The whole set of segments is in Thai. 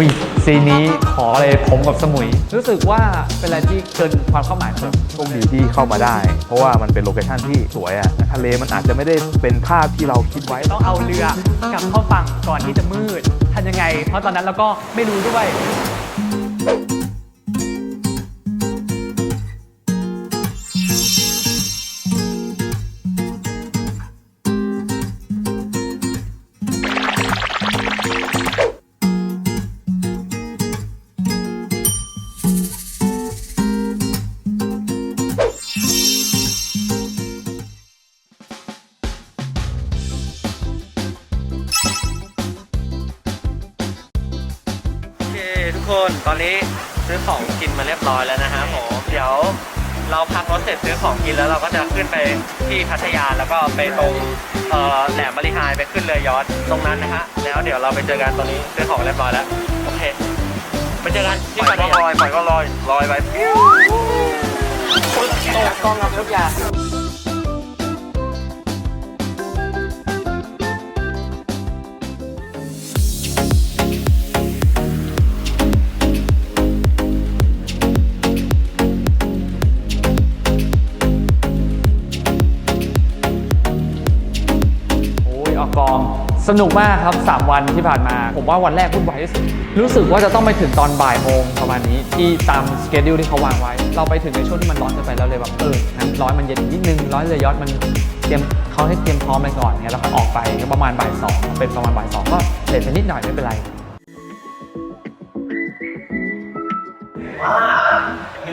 อุ้ยซีนนี้ขอเลยผมกับสมุย รู้สึกว่าเป็นอะไรที่เกินความคาดหมายครับโชคดีที่เข้ามาได้ เพราะว่ามันเป็นโลเคชั่นที่สวยอะทะเลมันอาจจะไม่ได้เป็นภาพที่เราคิดไว้ ต้องเอาเรือกลับเข้าฝั่งก่อนที่จะมืดทำยังไง เพราะตอนนั้นเราก็ไม่รู้ด้วย จะขึ้นไปที่พัทยาแล้วก็ไปตรงแหลมบริหายไปขึ้นเรือยอชตรงนั้นนะฮะแล้วเดี๋ยวเราไปเจอกันตอนนี้ซื้อของเรียบร้อยแล้วโอเคไปเจอกันที่พัทยาลอยปล่อยก็ลอยลอยไปปิ้วกล้องรับทุกอย่าง กอง สนุกมากครับ 3 วันที่ผ่านมา ผมว่าวันแรกวุ่นวายที่สุดรู้สึกว่าจะต้องไปถึงตอนบ่ายโมงประมาณนี้ที่ตามสเกจดิวที่เขาวางไว้ เราไปถึงในช่วงที่มันร้อนเกินไปแล้วเลยแบบเอองั้นร้อนมันเย็นนิดนึงร้อนเลยยอดมันเตรียมเขาให้เตรียมพร้อมไปก่อนเงี้ยแล้วก็ออกไปประมาณบ่ายสองเป็นประมาณบ่ายสองก็เลทไปนิดหน่อยไม่เป็นไร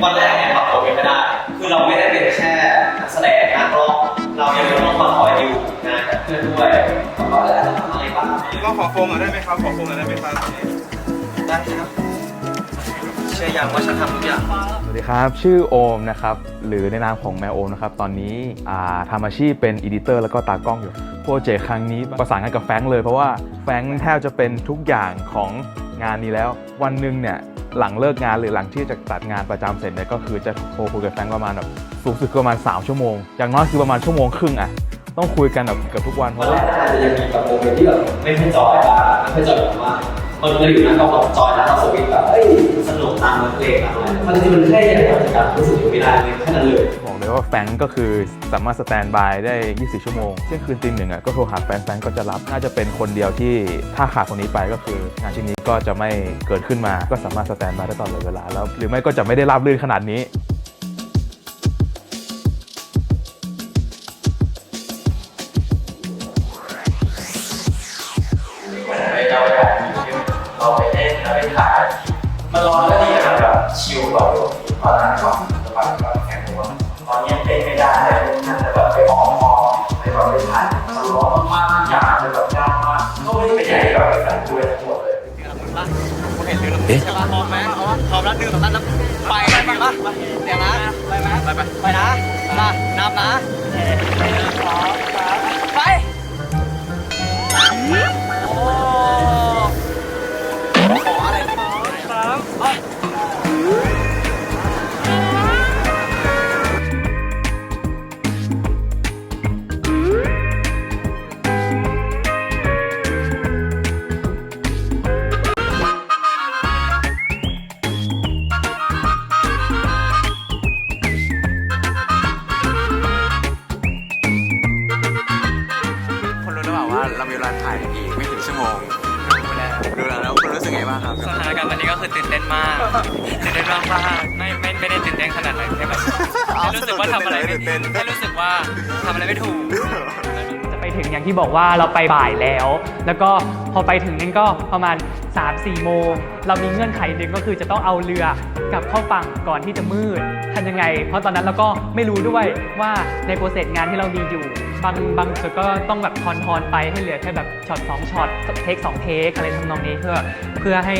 วันแรกเนี่ยปรับตัวไม่ได้ คือเราไม่ได้เป็นแค่นักแสดงนักร้อง เรายังต้องมาคอยดิวงานกับเพื่อนด้วยแล้วก็แล้วทำอะไรบ้างก็ขอโฟมหน่อยได้ไหมครับขอโฟมหน่อยได้ไหมครับได้ครับเชื่ออย่างว่าฉันทำทุกอย่างสวัสดีครับ ชื่อโอมนะครับหรือในนามของแมวโอมนะครับตอนนี้อ่าทำอาชีพเป็นอีดิเตอร์แล้วก็ตากล้องอยู่โปรเจกต์ครั้งนี้ประสานงานกับแฟรงค์เลยเพราะว่าแฟรงค์แทบจะเป็นทุกอย่างของงานนี้แล้ว วันหนึ่งเนี่ย หลังเลิกงานหรือหลังที่จะตัดงานประจำเสร็จเนี่ยก็คือจะโทรคุยกับแฟนประมาณแบบสูงสุดประมาณ 3 ชั่วโมง อย่างน้อยคือประมาณชั่วโมงครึ่งอะต้องคุยกันแบบเกือบทุกวันเพวันราะแรว่ากอาจจะยังมีแบบโมเมนต์ที่แบบไม่ค่อยจอยบ้างไม่ค่อยจอยแบบว่าคนจะอยู่นะเราแบบจอยนะเราสวิตแบบเอ้ย สนุกตามเพลงอะไรมันจริงๆมันแค่อย่างเดียวแต่รู้สึกอยู่ไม่ได้เลยแค่นั้นเลยบอกเลยว่าแฟรงก์ก็คือสามารถสแตนบายได้ 24 ชั่วโมงเที่ยงคืนตีหนึ่งอะก็โทรหาแฟนแฟนก็จะรับ น่าจะเป็นคนเดียวที่ถ้าขาดคนนี้ไปก็คืองานชิ้นนี้ก็จะไม่เกิดขึ้นมา ก็สามารถสแตนบายได้ตลอดเวลาแล้ว หรือไม่ก็จะไม่ได้ราบรื่นขนาดนี้ มันร้อนก็ดีนะแบบชิลกว่าตอนนั้นก่อนสบายก็แข็งตัวตอนนี้เต้นไม่ได้เลยน่าจะแบบไปอ้อมคอไปแบบไปถ่ายมันร้อนมากๆอยากจะแบบยากมากก็ไม่ได้ไปใหญ่แบบไปใส่ด้วยทั้งหมดเลยเอ๊ะพร้อมไหมพร้อมพร้อมแล้วหนึ่งสองสามแล้วไปไปไปปะเดี๋ยวนะ ไปไหมไปไปไปนะมานับนะหนึ่งสอง อะไรไม่ถูก จะไปถึงอย่างที่บอกว่าเราไปบ่ายแล้ว แล้วก็พอไปถึงนั่นก็ประมาณ 3-4 โมง เรามีเงื่อนไขหนึ่งก็คือจะต้องเอาเรือกลับเข้าฝั่งก่อนที่จะมืดทำยังไง เพราะตอนนั้นเราก็ไม่รู้ด้วยว่าในโปรเซสงานที่เรามีอยู่ บางบางจุดก็ต้องแบบทอนทอนๆไปให้เหลือแค่แบบช็อตสองช็อตเทคสองเทคอะไรทำนองนี้เพื่อเพื่อให้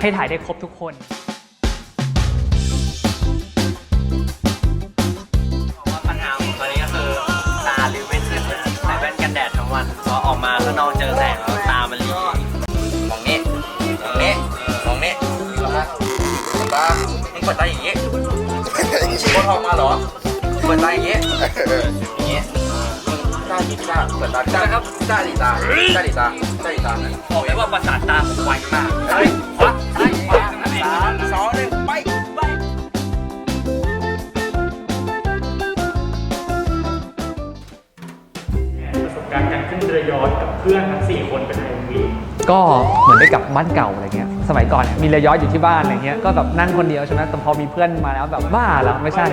ให้ถ่ายได้ครบทุกคน ออกมาข้างนอกเจอแสงตามันหลีมองนี้มองนี้มองนี้ตามึงเปิดตาอย่างนี้กดออกมาเหรอเปิดตาอย่างนี้อย่างนี้ตาดีตาเปิดตาตาครับตาดีตาตาดีตาตาดีตาบอกเลยว่าประสาทตาผมไวมากซ้ายขวาซ้ายขวาสองหนึ่งไป การการขึ้นเรือยอทกับเพื่อนทั้งสี่คนเป็นาอวีก็เหมือนได้กลับบ้านเก่าอะไรเงี้ย สมัยก่อนมีเรือยอทอยู่ที่บ้านอะไรเงี้ย ก็แบบนั่งคนเดียวใช่ไหมแต่พอมีเพื่อนมาแล้วแบบบ้าแล้วไม่ใช่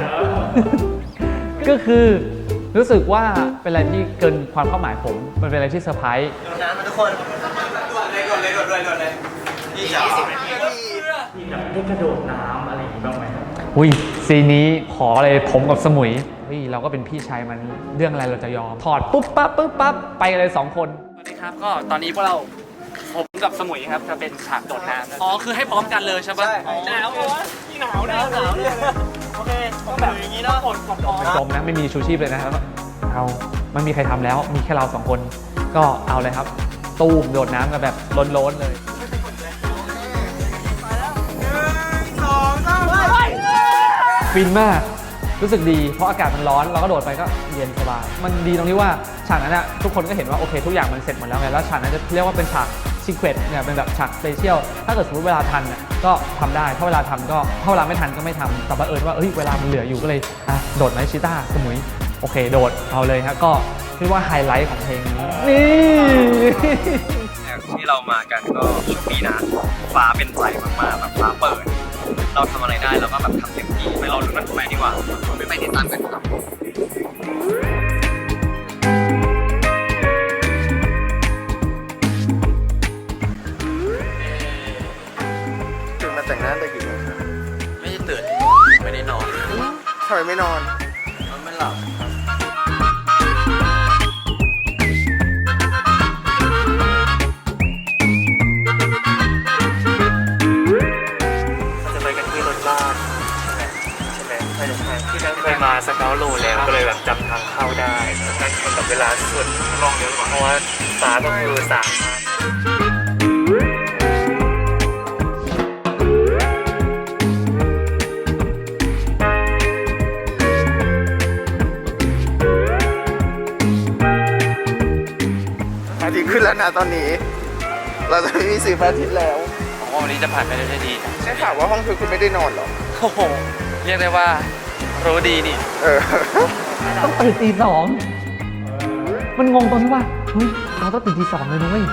ก็คือรู้สึกว่าเป็นอะไรที่เกินความเข้าหมายผม มันเป็นอะไรที่เซอร์ไพรส์เดี๋ยวนะทุกคนด่วนเลยด่วนเลยด่วนเลยด่วนเลยยี่สินาทีมีแบบได้กระโดดน้ำอะไรอย่างงี้บ้างไหมอุ้ยซีนนี้ขอเลยผมกับสมุย เฮ้ยเราก็เป็นพี่ชายมันเรื่องอะไรเราจะยอม ถอดปุ๊บปั๊บปุ๊บปั๊บไปกันเลยสองคน สวัสดีครับก็ตอนนี้พวกเราผมกับสมุยครับจะเป็นฉากโดดน้ำอ๋อคือให้พร้อมกันเลยใช่ปะหนาววะที่หนาวหนาวหนาวเลยโอเคต้องแบบอย่างนี้เนาะกดกดพร้อมจมนะไม่มีชูชีพเลยนะครับเอาไม่มีใครทำแล้ว มีแค่เราสองคน ก็เอาเลยครับ ตูมโดดน้ำกันแบบล้นๆเลยฟินมาก รู้สึกดีเพราะอากาศมันร้อนเราก็โดดไปก็เย็นสบาย มันดีตรงที่ว่าฉากนั้นอะทุกคนก็เห็นว่าโอเคทุกอย่างมันเสร็จหมดแล้วไงแล้วฉากนั้นจะเรียกว่าเป็นฉากซีเครตเนี่ยเป็นแบบฉากสเปเชียลถ้าเกิดสมมติเวลาทันเนี่ยก็ทำได้ถ้าเวลาทำก็ถ้าเวลาไม่ทันก็ไม่ทำแต่บังเอิญว่าเอ้ยเวลามันเหลืออยู่ก็เลยอะโดดไหมชิต้าสมุยโอเค โดดเอาเลยฮะก็เรียกว่าไฮไลท์ของเพลงนี้นี่ที่เรามากันก็ช่วงนี้นะฟ้าเป็นใจมากๆแบบฟ้าเปิด เราทำอะไรได้เราก็แบบทำเต็มที่ไปรอลุ้นกันต่อไปดีกว่าไม่ไปติดตามกันครับตื่นมาแต่งหน้าแต่กี่โมงไม่ได้ตื่นไม่ได้นอนทำไมไม่นอนมันไม่หลับ เคยมาสเกลโลแล้วก็เลยแบบจำทางเข้าได้นั่นมันกับเวลาส่วนลองเยอะกว่าเพราะว่าฟ้าก็คือสามอาทิตย์ขึ้นแล้วนะตอนนี้ เราจะไม่มีสื่อพระอาทิตย์แล้วผมว่าวันนี้จะผ่านไปได้ดีใช่ข่าวว่าห้องเธอคุณไม่ได้นอนหรอ โอ้โห เรียกได้ว่า รู้ดีนี่ เออ ต้องตื่นตีสองมันงงตรงที่ว่าเฮ้ยเราต้องตื่นตีสองเลยนะเว้ย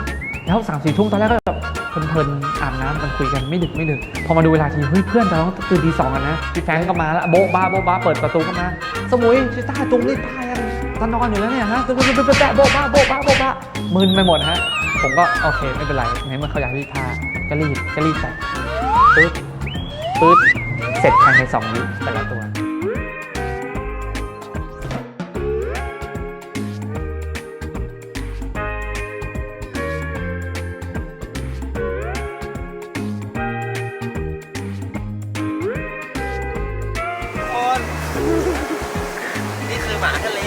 แล้วสามสี่ทุ่มตอนแรกก็แบบเพลินๆอาบน้ำกันคุยกันไม่ดึกไม่ดึก พอมาดูเวลาทีเฮ้ยเพื่อนเราต้องตื่นตีสองกันนะพี่แฟงก็มาแล้วโบ๊ะบ้าโบ๊ะบ้าเปิดประตูเข้ามา สมุยชิต้าจุงรีบพายังจะนอนอยู่แล้วเนี่ยฮะตึ๊ดตึ๊ดตึ๊ดตึ๊ดโบ๊ะบ้าโบ๊ะบ้าโบ๊ะบ้ามึนไปหมดฮะผมก็โอเคไม่เป็นไรในเมื่อเขาอยากรีบพาก็รีบก็รีบไปปึ๊ดปึ๊ดเสร็จภายในสองวิแต่ละตัว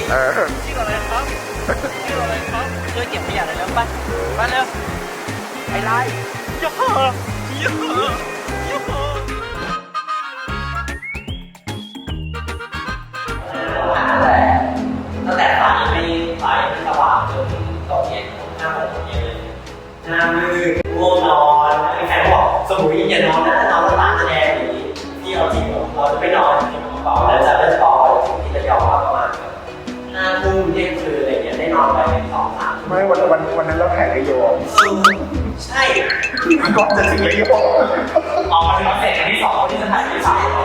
เออชื่ออะไรครับชื่ออะไรครับช่วยเก็บขยะหน่อยแล้วไปไปเร็วไอ้ไล่ย่าย่า ก่อนจะถึงอโยมออกมาถึงเสร็จวันที่สองวันที่จะถ่ายที่สาม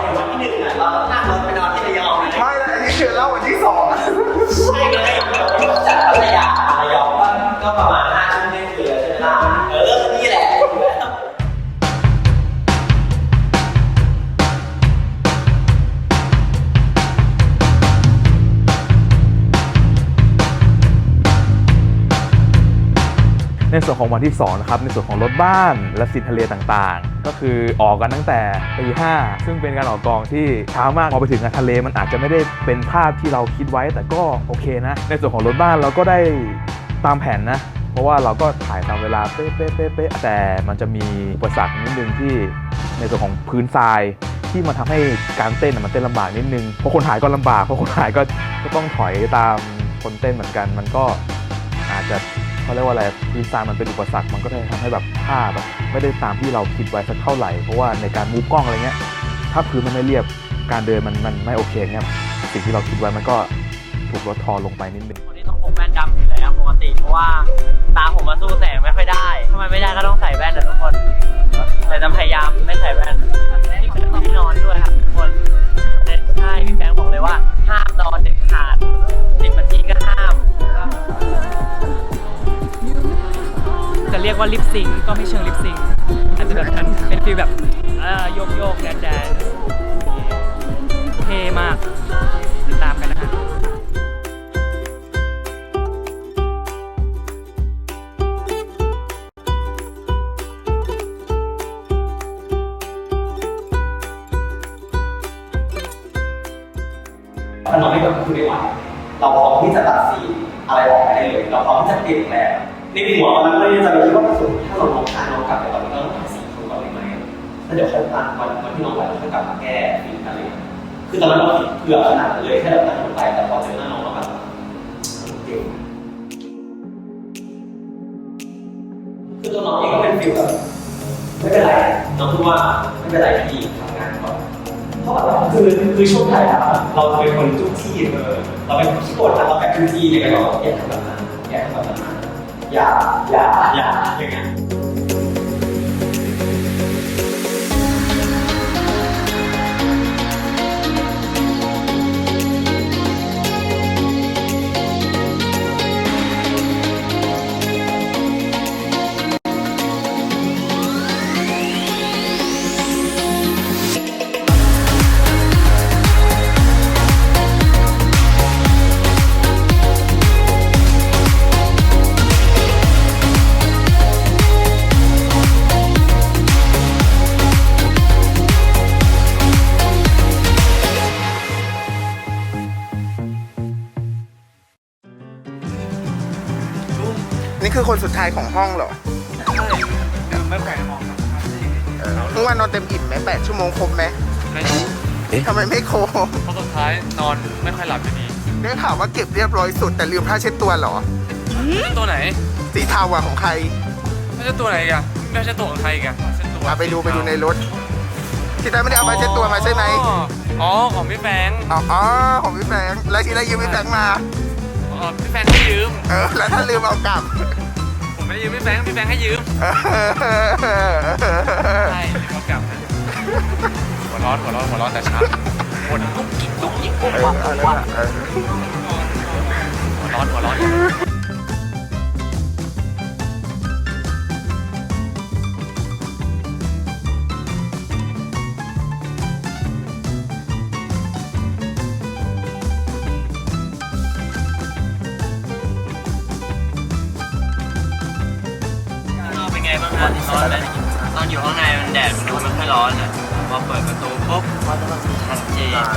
ในส่วนของวันที่2นะครับในส่วนของรถบ้านและสินทะเลต่างๆ ก็คือออกกันตั้งแต่ตีห้าซึ่งเป็นการออกกองที่เช้ามากพอไปถึงทะเลมันอาจจะไม่ได้เป็นภาพที่เราคิดไว้ แต่ก็โอเคนะ ในส่วนของรถบ้านเราก็ได้ตามแผนนะเพราะว่าเราก็ถ่ายตามเวลาเป๊ะเป๊ะเป๊ะแต่มันจะมีอุปสรรคนิดนึงที่ในส่วนของพื้นทรายที่มันทำให้การเต้นมันเต้นลำบากนิดนึง เพราะคนถ่ายก็ลำบาก เพราะคนถ่ายก็ก็ต้องถอยตามคนเต้นเหมือนกัน มันก็อาจจะ เขาเรียกว่าอะไรพื้นทรายมันเป็นอุปสรรคมันก็เลยทำให้แบบภาพแบบไม่ได้ตามที่เราคิดไว้สักเท่าไหร่เพราะว่าในการมูฟกล้องอะไรเงี้ยถ้าพื้นมันไม่เรียบการเดินมันมันไม่โอเคเงี้ยสิ่งที่เราคิดไว้มันก็ถูกลดทอนลงไปนิดนึงคนนี้ต้องพกแว่นดำอยู่แล้วปกติเพราะว่าตาผมมาสู้แสงไม่ค่อยได้ทำไมไม่ได้ก็ต้องใส่แว่นนะทุกคน แต่จะพยายามไม่ใส่แว่นนี่เป็นที่นอนด้วยครับทุกคนใช่พี่แฟงบอกเลยว่าห้ามนอนเด็ดขาดสิบนาทีก็ห้า ยกว่าลิปซิงก็ไม่เชิงลิปซิงอาจจะแบบเป็นฟีลแบบโยกโยกแดนแดนเท่มากติดตามกันนะฮะถ้าเราไม่เกิดขึ้นไม่ไหวเราพร้อมที่จะตัดสีอะไรออกไปได้เลย เราพร้อมที่จะเปลี่ยนแปลง ในหัวตอนนั้นเรายังจะคิดว่าถ้าเราลองทานลองกลับไปตอนนี้เราต้องทำสีคนก่อนได้ไหมถ้าเดี๋ยวเขาทานวันวันที่น้องไปเราค่อยกลับมาแก้สีอะไรคือตอนนั้นเราเผื่อขนาดเลยแค่เราตัดลงไปแต่พอเจอหน้าน้องเราแบบเก่งคือตัวน้องเองก็เป็นฟิลแบบไม่เป็นไรน้องพูดว่าไม่เป็นไรพี่ทำงานก่อนเพราะแบบคือคือช่วงถ่ายทำเราเป็นคนจุกจี้เออเราเป็นคนขี้บ่นอะเราแบบจุกจี้เนี่ยก็บอกอย่าทำแบบนั้นอย่าทำแบบนั้น อย่าอ นี่คือคนสุดท้ายของห้องเหรอไม่แปลกมองเออเมื่อวานนอนเต็มอิ่มไหมแปดชั่วโมงครบไหมทำไมไม่ครบเพราะสุดท้ายนอนไม่ค่อยหลับอยู่ดีได้ข่าวว่าเก็บเรียบร้อยสุดแต่ลืมผ้าเช็ดตัวเหรอ ตัวไหน สีเทาอะของใครไม่ใช่ตัวไหนอีกันไม่ใช่ตัวของใครอีกันใช่ตัวเอาไปดูไปดูในรถที่ได้ไม่ได้เอาผ้าเช็ดตัวมาใช่ไหมอ๋ออ๋อของพี่แฟงอ๋ออ๋อของพี่แฟงแล้วที่ได้ยืมพี่แฟงมา อ๋อพี่แฟงให้ยืม เออ แล้วถ้าลืมเอากลับผมไม่ได้ยืมพี่แฟงพี่แฟงให้ยืมใช่พี่เขากลับนะหัวร้อนหัวร้อนหัวร้อนแต่เช้าหัวลุกกิ๊กลุกกิ๊กเออเอาแล้วล่ะเออหัวร้อนหัวร้อน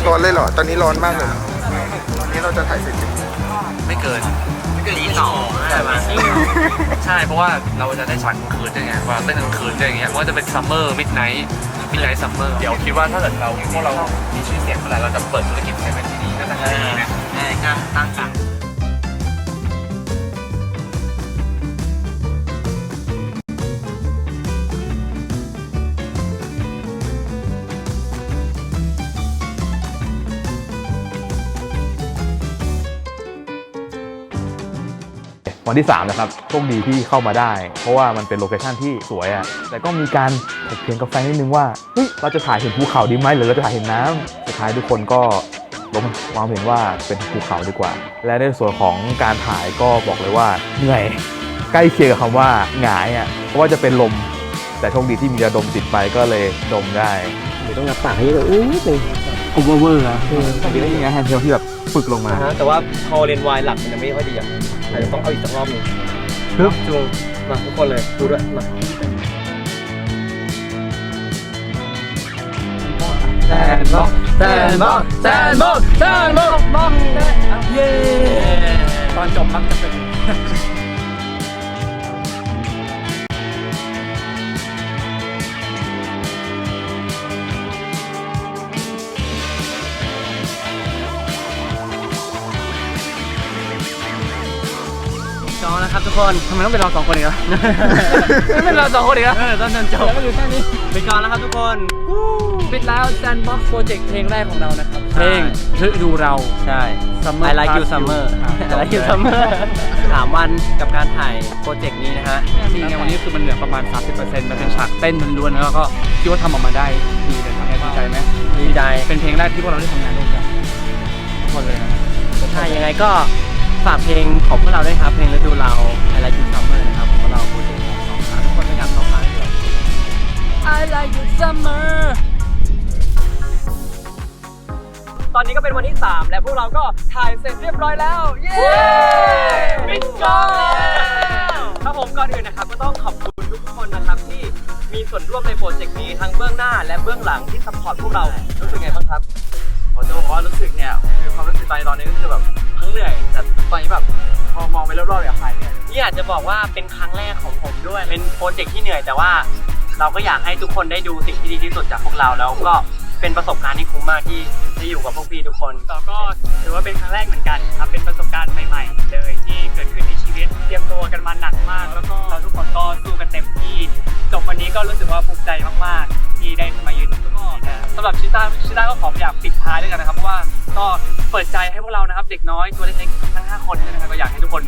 ร้อนเลยเหรอ ตอนนี้ร้อนมากเลยนะตอนนี้เราจะถ่ายเสร็จกี่โมงไม่เกินไม่เกินยี่สองใช่ไหมใช่เพราะว่าเราจะได้ฉากกลางคืนด้วยไงเวลาเต้นกลางคืนด้วยอย่างเงี้ยว่าจะเป็นซัมเมอร์มิดไนท์มิดไนท์ซัมเมอร์เดี๋ยวคิดว่าถ้าเกิดเราพวกเรามีชื่อเสียงเมื่อไหร่เราจะเปิดธุรกิจเซเว่นที่นี่น่าจะง่ายดีนะใช่ก็ตั้งกัน วันที่ 3 นะครับโชคดีที่เข้ามาได้ เพราะว่ามันเป็นโลเคชั่นที่สวยอะ่ะแต่ก็มีการถกเถียงกับแฟนนิดนึงว่าเฮ้ยเราจะถ่ายเห็นภูเขาดีไหมหรือเราจะถ่ายเห็นน้ำสุดท้ายทุกคนก็ลงความเห็นว่าเป็นภูเขาดีกว่า และในส่วนของการถ่ายก็บอกเลยว่าเหนื่อยใกล้เคียงกับคำว่าหงายอะ่ะเพราะว่าจะเป็นลม แต่โชคดีที่มียาดมติดไปก็เลยดมได้ต้องรับปากให้เลยอุ้ยเลยกูเวอร์เวอร์อะมีได้ยังไงแฮนด์เทลที่แบบ ฝึกลงมาแต่ว่าพอเรียนวายหลักมันจะไม่ค่อยดีอะอาจจะต้องเอาอีกสักรอบหนึงปึ๊บจูมาทุกคนเลยดูด้วยมาแซนบ็อกแซนบ็อกแซนบ็อกแซนบ็อกบ็อกเย้ตอนจบมักจะเป็น ครับทุกคนทำไมต้องเป็นเราสองคนอีกอะไม่เป็นเราสองคนอีกอะเออต้นจนจบแล้วก็อยู่แค่นี้ไปก่อนแล้วครับทุกคนปิดแล้ว Sandbox Project เพลงแรกของเรานะครับเพลงฤดูเราใช่ Summer I like you Past summer You I like you summer สามวันกับการถ่ายโปรเจกต์นี้นะฮะจริงๆวันนี้คือมันเหลือประมาณ 30%มันเป็นฉากเต้นล้วนๆแล้วก็คิดว่าทำออกมาได้ดีเลยครับดีใจไหมดีใจเป็นเพลงแรกที่พวกเราได้ทำงานร่วมกันทุกคนเลยนะใช่ยังไงก็ ฝากเพลงของพวกเราด้วยครับ เพลงฤดูเรา I like you summer นะครับของพวกเราโปรเจกต์ของสองขาทุกคนไปกับสองขาด้วย I like you summer ตอนนี้ก็เป็นวันที่ 3 และพวกเราก็ถ่ายเสร็จเรียบร้อยแล้ว เย้ปิดกล้องแล้วครับผมก่อนอื่นนะครับ ก็ต้องขอบคุณทุกคนนะครับที่มีส่วนร่วมในโปรเจกต์นี้ทั้งเบื้องหน้าและเบื้องหลังที่ซัพพอร์ตพวกเรารู้สึกไงบ้างครับ ผมจะบอกว่ารู้สึกเนี่ยคือความรู้สึกตอนนี้ตอนนี้ก็คือแบบทั้ง เหนื่อยแต่ตอนนี้แบบพอมองไปรอบๆเนี่ยหายเหนื่อยนี่อาจจะบอกว่าเป็นครั้งแรกของผมด้วย เป็นโปรเจกต์ที่เหนื่อยแต่ว่า เราก็อยากให้ทุกคนได้ดูสิ่งที่ดีที่สุดจากพวกเราแล้วก็เป็นประสบการณ์ที่คุ้มมากที่ได้อยู่กับพวกพี่ทุกคนเราก็ถือว่าเป็นครั้งแรกเหมือนกันครับเป็นประสบการณ์ใหม่ๆเลยที่เกิดขึ้นในชีวิต เตรียมตัวกันมาหนักมาก แล้วก็เราทุกคนก็สู้กันเต็มที่จบวันนี้ก็รู้สึกว่าภูมิใจมากๆ หรับชิต้าชิต้าก็ขออยากปิดท้ายด้วยกันนะครับเพราะว่าก็เปิดใจให้พวกเรานะครับเด็กน้อยตัวเล็กๆทั้ง 5 คนเนี่ยนะครับก็อยากให้ทุกคน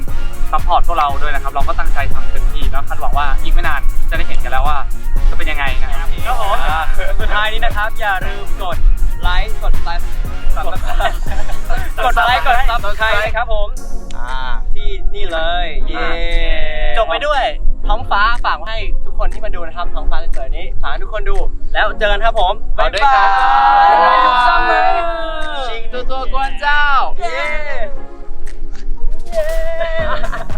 ซัพพอร์ตพวกเราด้วยนะครับ เราก็ตั้งใจทำเต็มที่แล้วคาดหวังว่าอีกไม่นานจะได้เห็นกันแล้วว่าจะเป็นยังไงนะครับครับผมสุดท้ายนี้นะครับอย่าลืมกดไลค์กดไลค์กดกดไลค์กดซับสไครต์ครับผมอ่าที่นี่เลยเย้จบไปด้วยท้องฟ้าฝากไว้ให้ ทุกคนที่มาดูนะครับท้องฟ้าสวยๆนี้ฝากให้ทุกคนดู แล้วเจอกันครับผมบ๊ายบายชิงตัวตัวกวนเจ้า เย้เย้